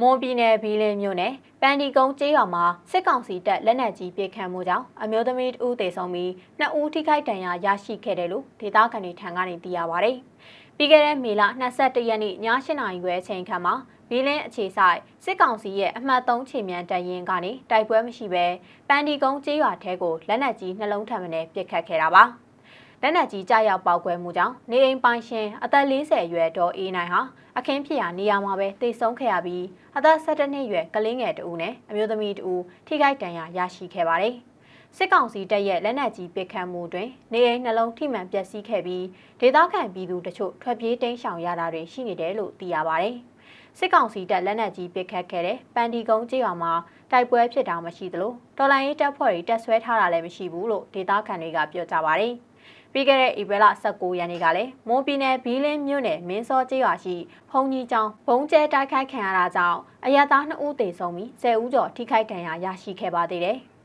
မွန်ပြည်နယ်ဘီလင်းမြို့နယ်ပန်ဒီကုန်းကျေးရွာမှာစစ်ကောင်စီတပ်လက်နက်ကြီးပစ်ခတ်မှုကြောင့်အမျိုးသမီးတဦးသေဆုံးပြီးနှစ်ဦးထိခိုက်ဒဏ်ရာရရှိခဲ့တယ်လို့ဒေသခံတွေထံကနေသိရပါဗျ။ပြီးခဲ့တဲ့မေလ22ရက်နေ့ည8နာရီခွဲအချိန်ခန့်မှာဘီလင်းအခြေဆိုင်စစ်ကောင်စီရဲ့အမှတ်3ခြေမြန်တပ်ရင်းကနေတိုက်ပွဲမရှိဘဲပန်ဒီကုန်းကျေးရွာထဲကိုလက်နက်ကြီးနှလုံးထပ်မံနဲ့ပစ်ခတ်ခဲ့တာပါ။ လက်နက်ကြီးကြားရောက်ပေါက်ကွဲမှုကြောင့်နေအိမ်ပိုင်ရှင်အသက်40အရွယ်ဒေါ်အေးနိုင်ဟာအခင်းဖြစ်ရာနေရာမှာပဲတိတ်ဆုံးခဲ့ရပြီးအသက်17နှစ်အရွယ်ကလေးငယ်တဦးနဲ့အမျိုးသမီးတဦးထိခိုက်ဒဏ်ရာရရှိခဲ့ပါတယ်။စစ်ကောင်စီတပ်ရဲ့လက်နက်ကြီးပစ်ခတ်မှုတွင်နေအိမ်နှလုံးထိမှန်ပျက်စီးခဲ့ပြီးဒေသခံပြည်သူတချို့ထွက်ပြေးတိမ်းရှောင်ရတာတွေရှိနေတယ်လို့သိရပါတယ်။စစ်ကောင်စီတပ်လက်နက်ကြီးပစ်ခတ်ခဲ့တဲ့ပန်ဒီကုန်းကျေးရွာမှာတိုက်ပွဲဖြစ်တာမရှိသလိုတော်လိုင်းရေးတပ်ဖွဲ့တွေတပ်ဆွဲထားတာလည်းမရှိဘူးလို့ဒေသခံတွေကပြောကြပါတယ်။ ပြီးခဲ့တဲ့ဧပြီလ19ရက်နေ့ကလည်းမွန်ပြည်နယ်ဘီလင်းမြို့နယ်မင်းစောကျေးရွာရှိဖုန်ကြီးကျောင်းဘုံကျဲတိုက်ခိုက်ခံရတာကြောင့်အရသား2ဦးသေဆုံးပြီး10ဦးကျော်ထိခိုက်ဒဏ်ရာရရှိခဲ့ပါသေးတယ်။